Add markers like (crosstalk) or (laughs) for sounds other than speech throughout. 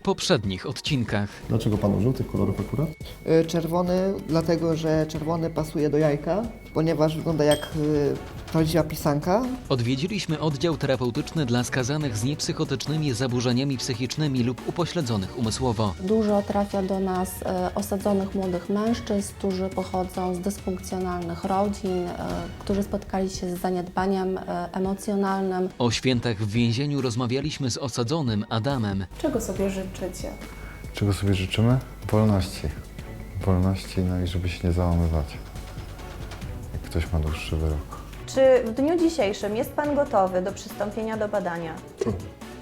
w poprzednich odcinkach. Dlaczego pan użył tych kolorów akurat? Y, Czerwony, dlatego że czerwony pasuje do jajka, ponieważ wygląda jak y, prawdziwa pisanka. Odwiedziliśmy oddział terapeutyczny dla skazanych z niepsychotycznymi zaburzeniami psychicznymi lub upośledzonych umysłowo. Dużo trafia do nas e, osadzonych młodych mężczyzn, którzy pochodzą z dysfunkcjonalnych rodzin, e, którzy spotkali się z zaniedbaniem e, emocjonalnym. O świętach w więzieniu rozmawialiśmy z osadzonym Adamem. Czego sobie życzycie? Czego sobie życzymy? Wolności. Wolności, no i żeby się nie załamywać. Ktoś ma dłuższy wyrok. Czy w dniu dzisiejszym jest Pan gotowy do przystąpienia do badania?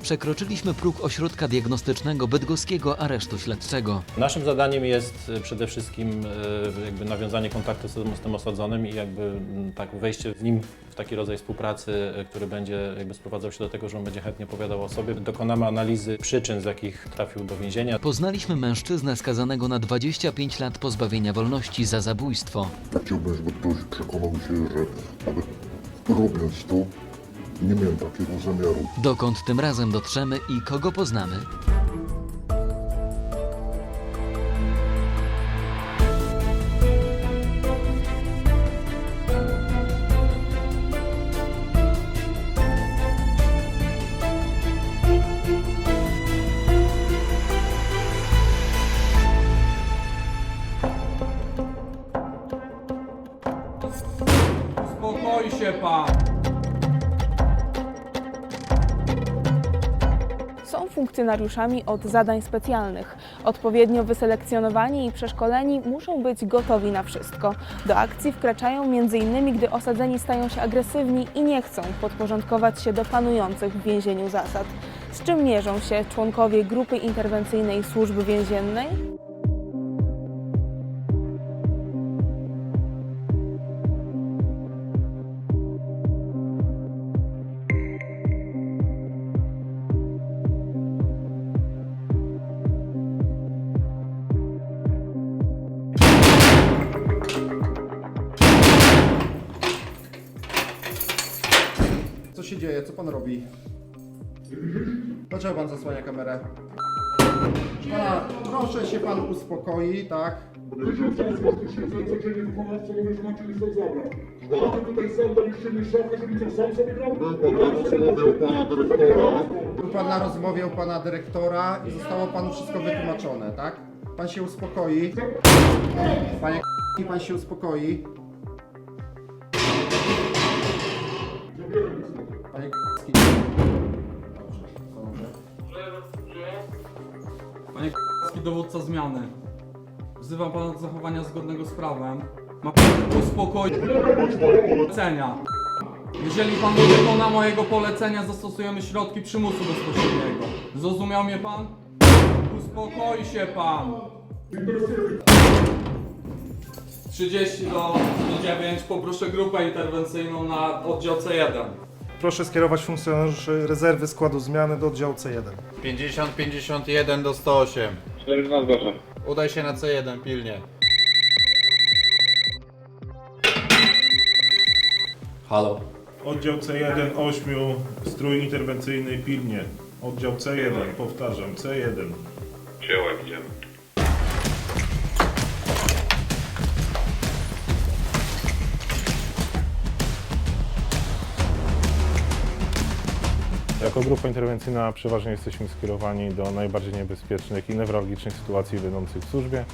Przekroczyliśmy próg ośrodka diagnostycznego bydgoskiego aresztu śledczego. Naszym zadaniem jest y, przede wszystkim y, jakby nawiązanie kontaktu z tym, z tym osadzonym i jakby tak wejście z nim w taki rodzaj współpracy, y, który będzie jakby sprowadzał się do tego, że on będzie chętnie opowiadał o sobie. Dokonamy analizy przyczyn, z jakich trafił do więzienia. Poznaliśmy mężczyznę skazanego na 25 lat pozbawienia wolności za zabójstwo. Chciałbym, żeby ktoś przekonał się, że nawet robiąc to, nie miałem takiego zamiaru. Dokąd tym razem dotrzemy i kogo poznamy? Funkcjonariuszami od zadań specjalnych. Odpowiednio wyselekcjonowani i przeszkoleni muszą być gotowi na wszystko. Do akcji wkraczają m.in. gdy osadzeni stają się agresywni i nie chcą podporządkować się do panujących w więzieniu zasad. Z czym mierzą się członkowie grupy interwencyjnej służby więziennej? Pan robi? Dlaczego pan zasłania kamerę? Pana, proszę się pan uspokoi, tak? Był pan na rozmowie u pana dyrektora i zostało panu wszystko wytłumaczone, tak? Pan się uspokoi. Panie i pan się uspokoi. Dowódca zmiany. Wzywam pana do zachowania zgodnego z prawem. Ma pan uspokoić polecenia. Jeżeli pan nie wykona mojego polecenia, zastosujemy środki przymusu bezpośredniego. Zrozumiał mnie pan? Uspokoi się pan. 30 do 9 poproszę grupę interwencyjną na oddział C1. Proszę skierować funkcjonariuszy rezerwy składu zmiany do oddziału C1. 50, 51 do 108. 4 zgłaszam. Udaj się na C1 pilnie. Halo. Oddział C1 8, strój interwencyjny pilnie. Oddział C1, powtarzam, C1. Przyjąłem, idziemy. Jako grupa interwencyjna przeważnie jesteśmy skierowani do najbardziej niebezpiecznych i newralgicznych sytuacji będących w służbie.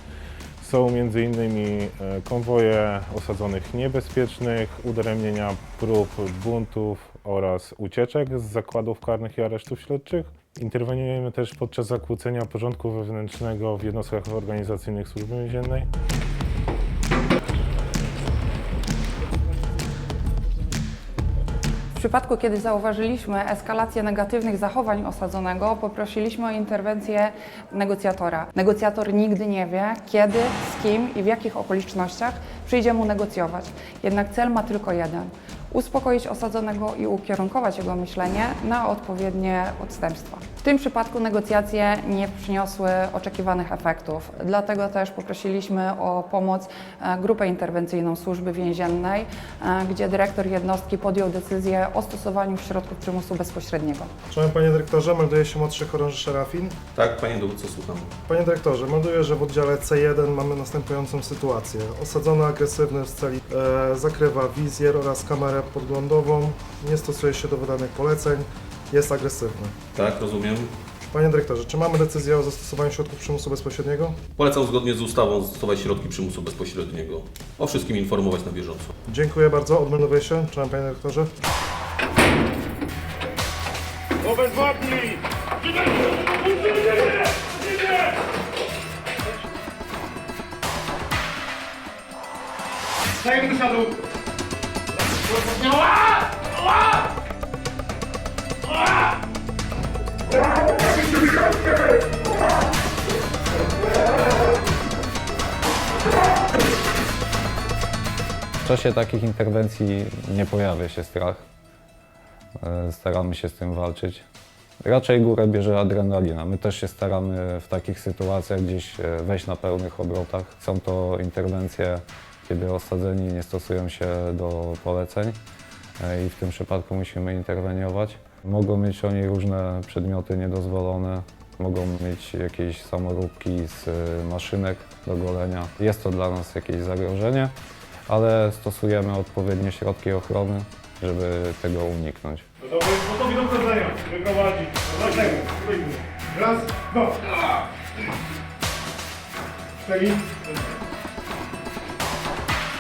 Są m.in. e, konwoje osadzonych niebezpiecznych, udaremnienia prób buntów oraz ucieczek z zakładów karnych i aresztów śledczych. Interweniujemy też podczas zakłócenia porządku wewnętrznego w jednostkach organizacyjnych służby więziennej. Przypadku, kiedy zauważyliśmy eskalację negatywnych zachowań osadzonego, poprosiliśmy o interwencję negocjatora. Negocjator nigdy nie wie, kiedy, z kim i w jakich okolicznościach przyjdzie mu negocjować. Jednak cel ma tylko jeden uspokoić osadzonego i ukierunkować jego myślenie na odpowiednie odstępstwa. W tym przypadku negocjacje nie przyniosły oczekiwanych efektów, dlatego też poprosiliśmy o pomoc e, grupę interwencyjną Służby Więziennej, e, gdzie dyrektor jednostki podjął decyzję o stosowaniu środków przymusu bezpośredniego. Szanowny Panie Dyrektorze, melduje się młodszy chorąży Szerafin. Tak, panie dowódco, słucham. Panie Dyrektorze, melduję, że w oddziale C1 mamy następującą sytuację. Osadzony agresywny w celi e, zakrywa wizjer oraz kamerę podglądową, nie stosuje się do wydanych poleceń, jest agresywny. Tak, rozumiem. Panie Dyrektorze, czy mamy decyzję o zastosowaniu środków przymusu bezpośredniego? Polecam zgodnie z ustawą stosować środki przymusu bezpośredniego. O wszystkim informować na bieżąco. Dziękuję bardzo, odmeldowuję się. Szanowny Panie Dyrektorze. W czasie takich interwencji nie pojawia się strach. E, Staramy się z tym walczyć. Raczej górę bierze adrenalina. My też się staramy w takich sytuacjach gdzieś e, wejść na pełnych obrotach. Są to interwencje, kiedy osadzeni nie stosują się do poleceń e, i w tym przypadku musimy interweniować. Mogą mieć oni różne przedmioty niedozwolone, mogą mieć jakieś samoróbki z e, maszynek do golenia. Jest to dla nas jakieś zagrożenie ale stosujemy odpowiednie środki ochrony, żeby tego uniknąć. Gotowi do wchodzenia. Wyprowadzić. Raz, dwa. Cztery.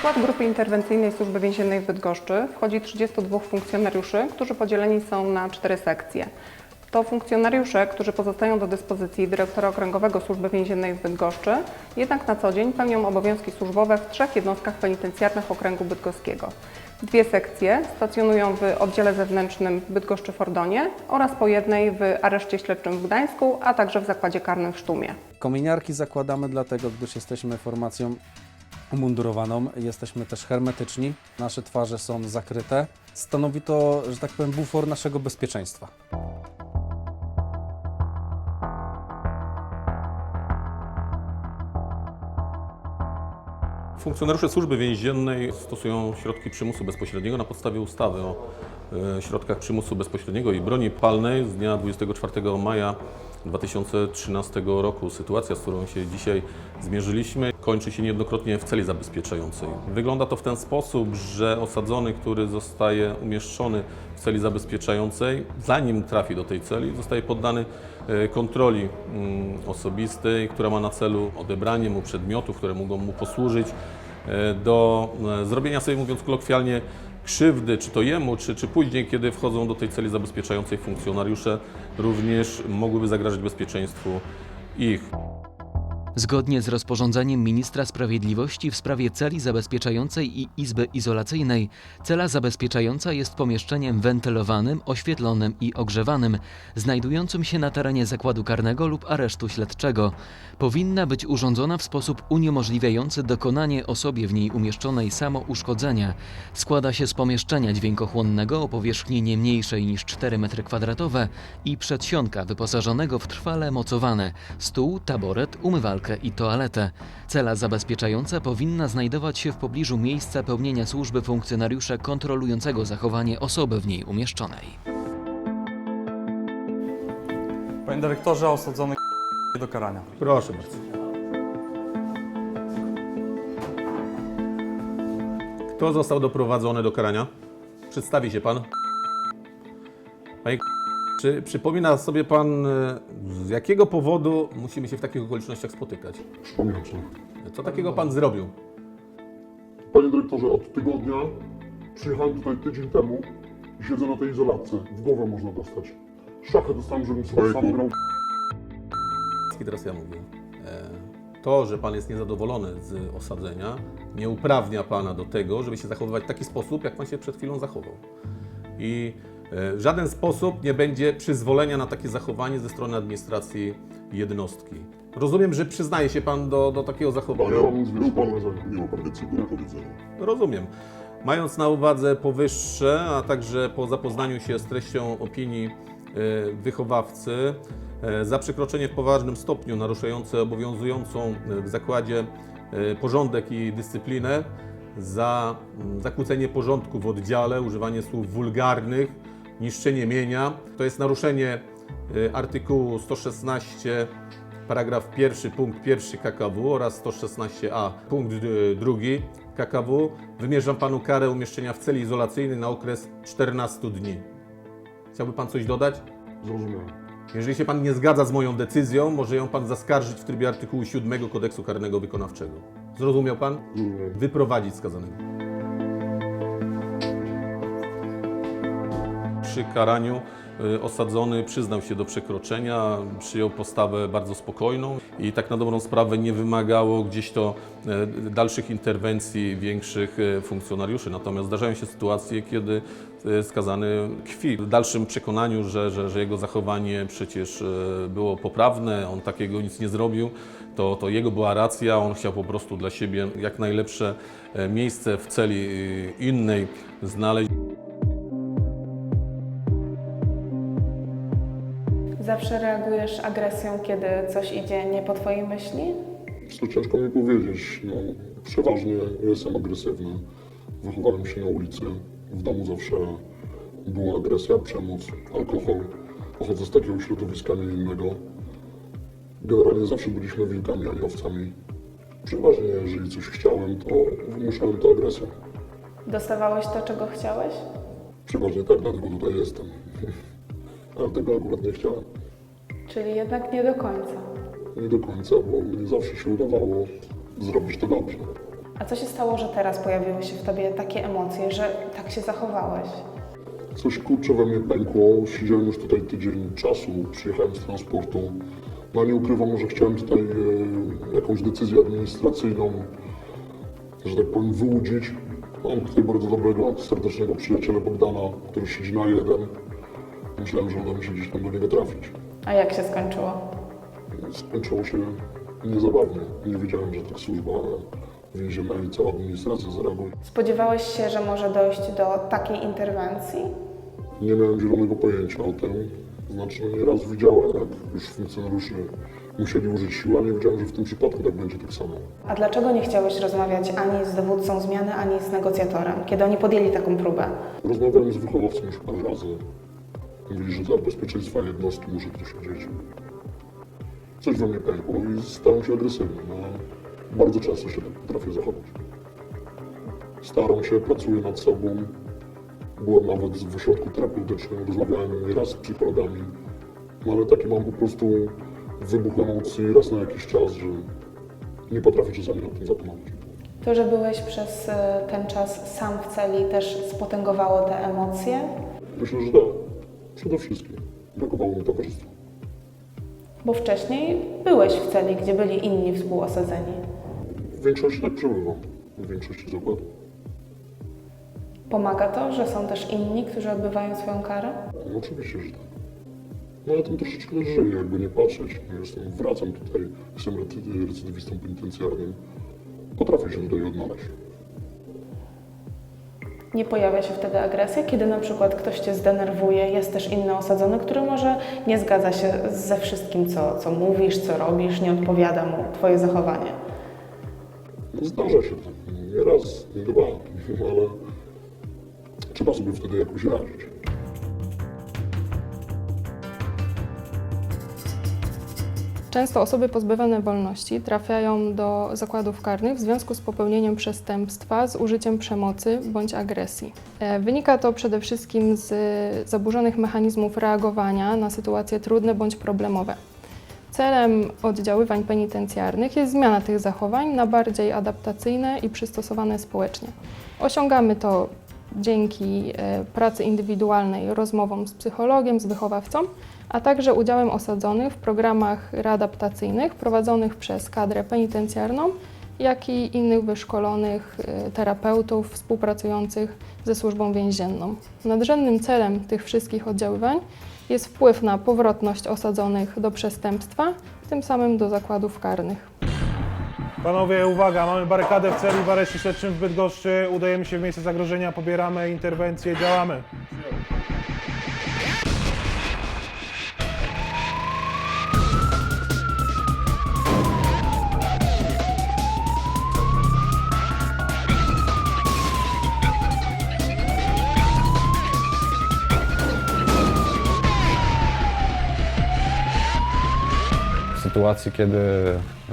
Skład grupy interwencyjnej Służby Więziennej w Bydgoszczy wchodzi 32 funkcjonariuszy, którzy podzieleni są na cztery sekcje. To funkcjonariusze, którzy pozostają do dyspozycji dyrektora okręgowego Służby Więziennej w Bydgoszczy, jednak na co dzień pełnią obowiązki służbowe w trzech jednostkach penitencjarnych okręgu bydgoskiego. Dwie sekcje stacjonują w oddziale zewnętrznym w Bydgoszczy-Fordonie oraz po jednej w areszcie śledczym w Gdańsku, a także w zakładzie karnym w Sztumie. Kominiarki zakładamy dlatego, gdyż jesteśmy formacją umundurowaną, jesteśmy też hermetyczni, nasze twarze są zakryte. Stanowi to, że tak powiem, bufor naszego bezpieczeństwa. Funkcjonariusze służby więziennej stosują środki przymusu bezpośredniego na podstawie ustawy o środkach przymusu bezpośredniego i broni palnej z dnia 24 maja 2013 roku. Sytuacja, z którą się dzisiaj zmierzyliśmy, kończy się niejednokrotnie w celi zabezpieczającej. Wygląda to w ten sposób, że osadzony, który zostaje umieszczony w celi zabezpieczającej, zanim trafi do tej celi, zostaje poddany e, kontroli mm, osobistej, która ma na celu odebranie mu przedmiotów, które mogą mu posłużyć e, do e, zrobienia sobie, mówiąc kolokwialnie, krzywdy, czy to jemu, czy, czy później, kiedy wchodzą do tej celi zabezpieczającej funkcjonariusze, również mogłyby zagrażać bezpieczeństwu ich. Zgodnie z rozporządzeniem ministra sprawiedliwości w sprawie celi zabezpieczającej i izby izolacyjnej, cela zabezpieczająca jest pomieszczeniem wentylowanym, oświetlonym i ogrzewanym, znajdującym się na terenie zakładu karnego lub aresztu śledczego. Powinna być urządzona w sposób uniemożliwiający dokonanie osobie w niej umieszczonej samouszkodzenia. Składa się z pomieszczenia dźwiękochłonnego o powierzchni nie mniejszej niż 4 m2 i przedsionka wyposażonego w trwale mocowane stół, taboret, umywalkę i toaletę. Cela zabezpieczająca powinna znajdować się w pobliżu miejsca pełnienia służby funkcjonariusza kontrolującego zachowanie osoby w niej umieszczonej. Panie dyrektorze, osadzony do karania. Proszę bardzo. Kto został doprowadzony do karania? Przedstawi się pan. Panie czy przypomina sobie pan, e, z jakiego powodu musimy się w takich okolicznościach spotykać? Przypominam sobie. Co takiego pan zrobił? Panie dyrektorze, od tygodnia przyjechałem tutaj tydzień temu i siedzę na tej izolacji. W głowę można dostać. Szachet dostałem, żebym sobie sam grał. I teraz ja mówię. E, To, że pan jest niezadowolony z osadzenia, nie uprawnia pana do tego, żeby się zachowywać w taki sposób, jak pan się przed chwilą zachował. I w żaden sposób nie będzie przyzwolenia na takie zachowanie ze strony administracji jednostki. Rozumiem, że przyznaje się pan do, do takiego zachowania. nic więcej pana, że nie ma pan więcej do powiedzenia. Rozumiem. Mając na uwadze powyższe, a także po zapoznaniu się z treścią opinii e, wychowawcy, e, za przekroczenie w poważnym stopniu naruszające obowiązującą e, w zakładzie e, porządek i dyscyplinę, za zakłócenie porządku w oddziale, używanie słów wulgarnych, niszczenie mienia, to jest naruszenie e, artykułu 116 paragraf pierwszy, punkt pierwszy KKW oraz 116a, punkt y, drugi KKW, wymierzam panu karę umieszczenia w celi izolacyjnej na okres 14 dni. Chciałby pan coś dodać? Zrozumiałem. Jeżeli się pan nie zgadza z moją decyzją, może ją pan zaskarżyć w trybie artykułu 7 Kodeksu Karnego Wykonawczego. Zrozumiał pan? Zrozumiałem. Wyprowadzić skazanego. Przy karaniu y, osadzony przyznał się do przekroczenia, przyjął postawę bardzo spokojną i tak na dobrą sprawę nie wymagało gdzieś to y, dalszych interwencji większych y, funkcjonariuszy. Natomiast zdarzają się sytuacje, kiedy skazany kwi w dalszym przekonaniu, że, że, że jego zachowanie przecież było poprawne, on takiego nic nie zrobił, to, to jego była racja, on chciał po prostu dla siebie jak najlepsze miejsce w celi innej znaleźć. Zawsze reagujesz agresją, kiedy coś idzie nie po Twojej myśli? To ciężko mi powiedzieć. No, przeważnie jestem agresywny. Wychowałem się na ulicy. W domu zawsze była agresja, przemoc, alkohol. Pochodzę z takiego środowiska, nie innego. Generalnie zawsze byliśmy wilkami, a nie owcami. Przeważnie, jeżeli coś chciałem, to wymuszałem to agresją. Dostawałeś to, czego chciałeś? Przeważnie tak, dlatego tutaj jestem. (laughs) Ale tego akurat nie chciałem. Czyli jednak nie do końca. Nie do końca, bo mnie zawsze się udawało zrobić to dobrze. A co się stało, że teraz pojawiły się w Tobie takie emocje, że tak się zachowałeś? Coś kurczę we mnie pękło. Siedziałem już tutaj tydzień czasu, przyjechałem z transportu. No nie ukrywam, że chciałem tutaj e, jakąś decyzję administracyjną, że tak powiem, wyłudzić. Mam tutaj bardzo dobrego, serdecznego przyjaciela Bogdana, który siedzi na jeden. Myślałem, że uda mi się gdzieś tam do niego trafić. A jak się skończyło? Skończyło się niezabawnie. Nie wiedziałem, że tak służba więzienna i cała administracja zareaguje. Spodziewałeś się, że może dojść do takiej interwencji? Nie miałem zielonego pojęcia o tym. Znaczy, no nieraz widziałem, jak już funkcjonariusze musieli użyć siły, a nie wiedziałem, że w tym przypadku tak będzie tak samo. A dlaczego nie chciałeś rozmawiać ani z dowódcą zmiany, ani z negocjatorem, kiedy oni podjęli taką próbę? Rozmawiałem z wychowawcą już parę razy. Mówili, że dla bezpieczeństwa jednostki muszę to siedzieć. Coś we mnie pękło i stałem się agresywny. No, bardzo często się tak potrafię zachować. Staram się, pracuję nad sobą. Byłem nawet w ośrodku terapeutycznym, rozmawiałem nieraz z psychologami. No ale taki mam po prostu wybuch emocji raz na jakiś czas, że nie potrafię czasami o tym zapomnieć. To, że byłeś przez e, ten czas sam w celi też spotęgowało te emocje? Myślę, że tak. Przede wszystkim brakowało mi towarzystwa. Bo wcześniej byłeś w celi, gdzie byli inni współosadzeni. W większości tak przebywam. W większości zakładów. Pomaga to, że są też inni, którzy odbywają swoją karę? No oczywiście, że tak. No ja tym troszeczkę żyję, jakby nie patrzeć. Jestem, wracam tutaj, jestem recy- recydywistą penitencjarnym. Potrafię się tutaj odnaleźć. Nie pojawia się wtedy agresja, kiedy na przykład ktoś cię zdenerwuje, jest też inny osadzony, który może nie zgadza się ze wszystkim, co, co mówisz, co robisz, nie odpowiada mu twoje zachowanie. Zdarza się to. Nie raz, nie dwa, ale trzeba sobie wtedy jakoś radzić. Często osoby pozbawione wolności trafiają do zakładów karnych w związku z popełnieniem przestępstwa z użyciem przemocy bądź agresji. E, Wynika to przede wszystkim z zaburzonych mechanizmów reagowania na sytuacje trudne bądź problemowe. Celem oddziaływań penitencjarnych jest zmiana tych zachowań na bardziej adaptacyjne i przystosowane społecznie. Osiągamy to dzięki e, pracy indywidualnej, rozmowom z psychologiem, z wychowawcą, a także udziałem osadzonych w programach readaptacyjnych prowadzonych przez kadrę penitencjarną, jak i innych wyszkolonych e, terapeutów współpracujących ze służbą więzienną. Nadrzędnym celem tych wszystkich oddziaływań jest wpływ na powrotność osadzonych do przestępstwa, tym samym do zakładów karnych. Panowie, uwaga, mamy barykadę w celi w areszcie śledczym w Bydgoszczy. Udajemy się w miejsce zagrożenia, pobieramy interwencję, działamy. Sytuacji, kiedy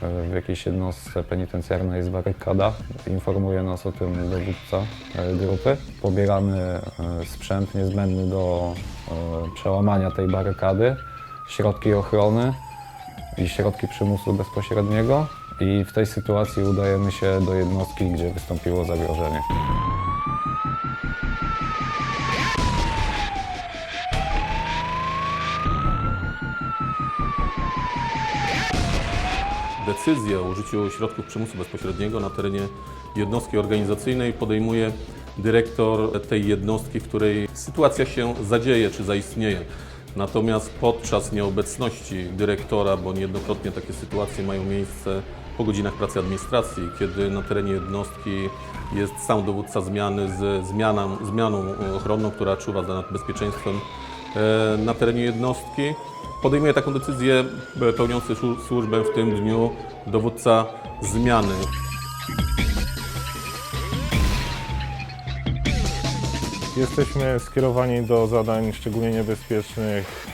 e, w jakiejś jednostce penitencjarnej jest barykada, informuje nas o tym dowódca e, grupy. Pobieramy e, sprzęt niezbędny do przełamania tej barykady, środki ochrony i środki przymusu bezpośredniego. I w tej sytuacji udajemy się do jednostki, gdzie wystąpiło zagrożenie. Decyzję o użyciu środków przymusu bezpośredniego na terenie jednostki organizacyjnej podejmuje dyrektor tej jednostki, w której sytuacja się zadzieje czy zaistnieje. Natomiast podczas nieobecności dyrektora, bo niejednokrotnie takie sytuacje mają miejsce po godzinach pracy administracji, kiedy na terenie jednostki jest sam dowódca zmiany z zmianą, zmianą ochronną, która czuwa nad bezpieczeństwem na terenie jednostki. Podejmuje taką decyzję e, pełniący słu- służbę w tym dniu dowódca zmiany. Jesteśmy skierowani do zadań szczególnie niebezpiecznych,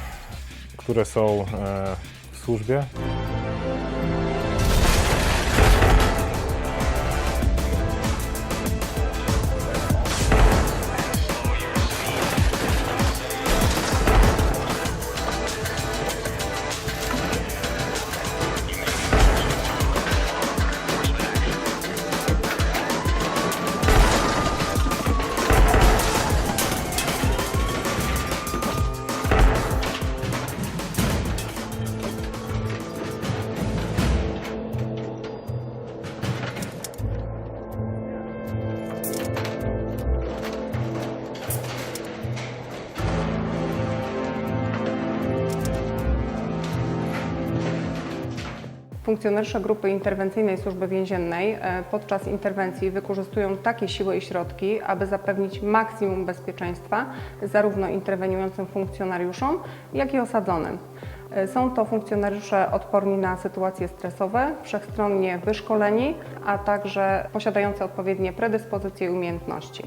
które są e, w służbie. Funkcjonariusze grupy interwencyjnej Służby Więziennej e, podczas interwencji wykorzystują takie siły i środki, aby zapewnić maksimum bezpieczeństwa zarówno interweniującym funkcjonariuszom, jak i osadzonym. E, Są to funkcjonariusze odporni na sytuacje stresowe, wszechstronnie wyszkoleni, a także posiadający odpowiednie predyspozycje i umiejętności.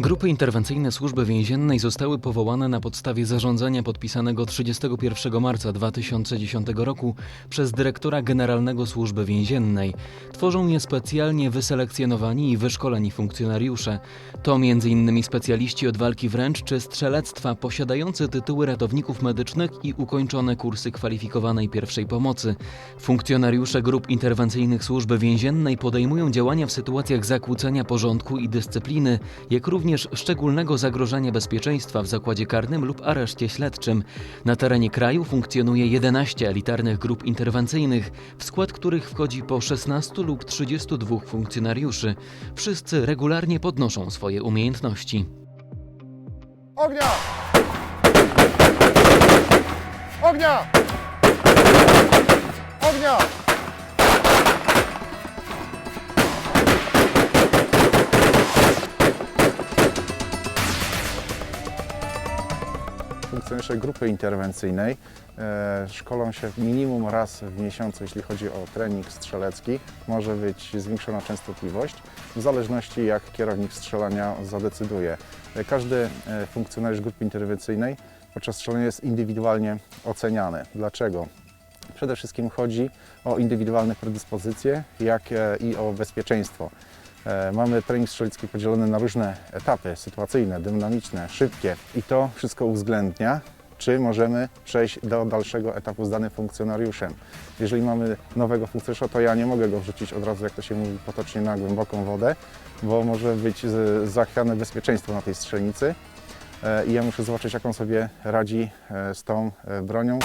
Grupy interwencyjne Służby Więziennej zostały powołane na podstawie zarządzenia podpisanego 31 marca 2010 roku przez dyrektora generalnego Służby Więziennej. Tworzą je specjalnie wyselekcjonowani i wyszkoleni funkcjonariusze. To m.in. specjaliści od walki wręcz czy strzelectwa posiadający tytuły ratowników medycznych i ukończone kursy kwalifikowanej pierwszej pomocy. Funkcjonariusze grup interwencyjnych Służby Więziennej podejmują działania w sytuacjach zakłócenia porządku i dyscypliny, jak również szczególnego zagrożenia bezpieczeństwa w zakładzie karnym lub areszcie śledczym. Na terenie kraju funkcjonuje 11 elitarnych grup interwencyjnych, w skład których wchodzi po 16 lub 32 funkcjonariuszy. Wszyscy regularnie podnoszą swoje umiejętności. Ognia! Ognia! Ognia! Funkcjonariusze grupy interwencyjnej e, szkolą się minimum raz w miesiącu, jeśli chodzi o trening strzelecki. Może być zwiększona częstotliwość, w zależności jak kierownik strzelania zadecyduje. E, Każdy e, funkcjonariusz grupy interwencyjnej podczas strzelania jest indywidualnie oceniany. Dlaczego? Przede wszystkim chodzi o indywidualne predyspozycje, jak i o bezpieczeństwo. E, Mamy trening strzelecki podzielony na różne etapy sytuacyjne, dynamiczne, szybkie i to wszystko uwzględnia, czy możemy przejść do dalszego etapu z danym funkcjonariuszem. Jeżeli mamy nowego funkcjonariusza, to ja nie mogę go wrzucić od razu, jak to się mówi potocznie, na głęboką wodę, bo może być z- zachwiane bezpieczeństwo na tej strzelnicy E, i ja muszę zobaczyć, jak on sobie radzi e, z tą e, bronią.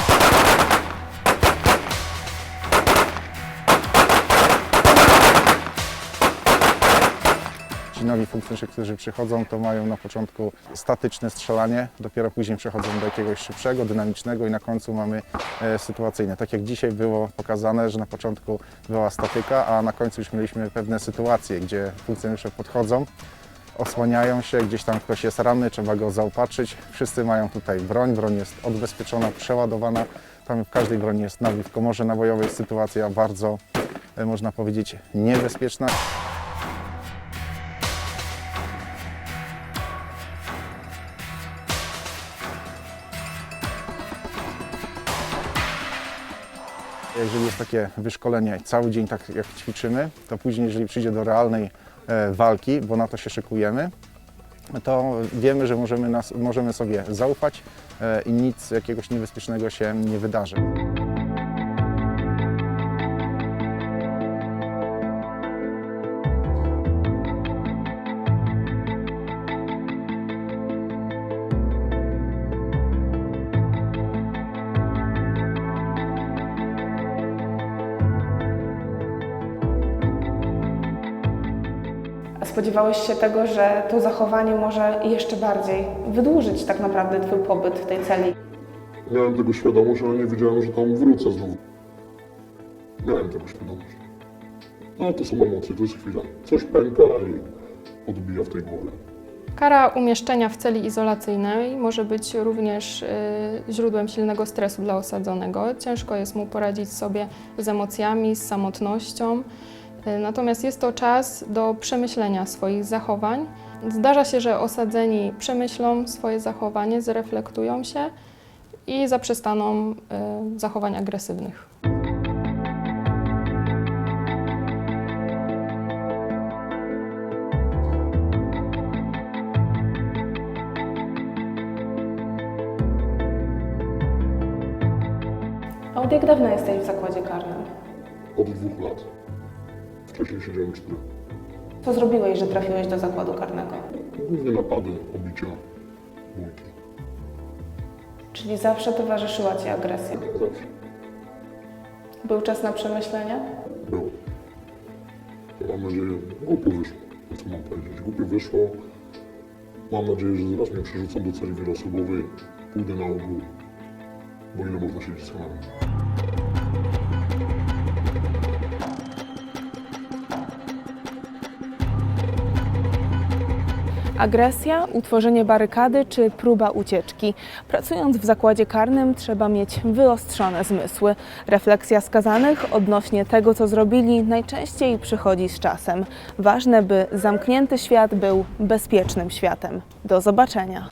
Ci nowi funkcjonariusze, którzy przychodzą, to mają na początku statyczne strzelanie, dopiero później przechodzą do jakiegoś szybszego, dynamicznego i na końcu mamy e, sytuacyjne. Tak jak dzisiaj było pokazane, że na początku była statyka, a na końcu już mieliśmy pewne sytuacje, gdzie funkcjonariusze podchodzą, osłaniają się, gdzieś tam ktoś jest ranny, trzeba go zaopatrzyć. Wszyscy mają tutaj broń, broń jest odbezpieczona, przeładowana. Tam w każdej broni jest nabój. W komorze nabojowej sytuacja bardzo, e, można powiedzieć, niebezpieczna. Jeżeli jest takie wyszkolenie, cały dzień tak jak ćwiczymy, to później, jeżeli przyjdzie do realnej e, walki, bo na to się szykujemy, to wiemy, że możemy, nas, możemy sobie zaufać e, i nic jakiegoś niebezpiecznego się nie wydarzy. Spodziewałeś się tego, że to zachowanie może jeszcze bardziej wydłużyć tak naprawdę Twój pobyt w tej celi? Miałem tego świadomość, ale nie wiedziałem, że tam wrócę znowu. Miałem tego świadomość. No to są emocje, to jest chwila. Coś pęka i odbija w tej głowie. Kara umieszczenia w celi izolacyjnej może być również y, źródłem silnego stresu dla osadzonego. Ciężko jest mu poradzić sobie z emocjami, z samotnością. Y, Natomiast jest to czas do przemyślenia swoich zachowań. Zdarza się, że osadzeni przemyślą swoje zachowanie, zreflektują się i zaprzestaną y, zachowań agresywnych. A od jak dawna jesteś w zakładzie karnym? Od dwóch lat. Wcześniej siedziałem. Co zrobiłeś, że trafiłeś do zakładu karnego? Głównie napady, obicia, bójki. Czyli zawsze towarzyszyła Ci agresja? Zawsze. Był czas na przemyślenie? Było. Mam nadzieję, głupio wyszło. Co mam powiedzieć? Głupio wyszło. Mam nadzieję, że zaraz mnie przerzucą do celi wieloosobowej. Pójdę na ogół. Bo ile można siedzieć samemu? Agresja, utworzenie barykady czy próba ucieczki. Pracując w zakładzie karnym trzeba mieć wyostrzone zmysły. Refleksja skazanych odnośnie tego, co zrobili, najczęściej przychodzi z czasem. Ważne, by zamknięty świat był bezpiecznym światem. Do zobaczenia.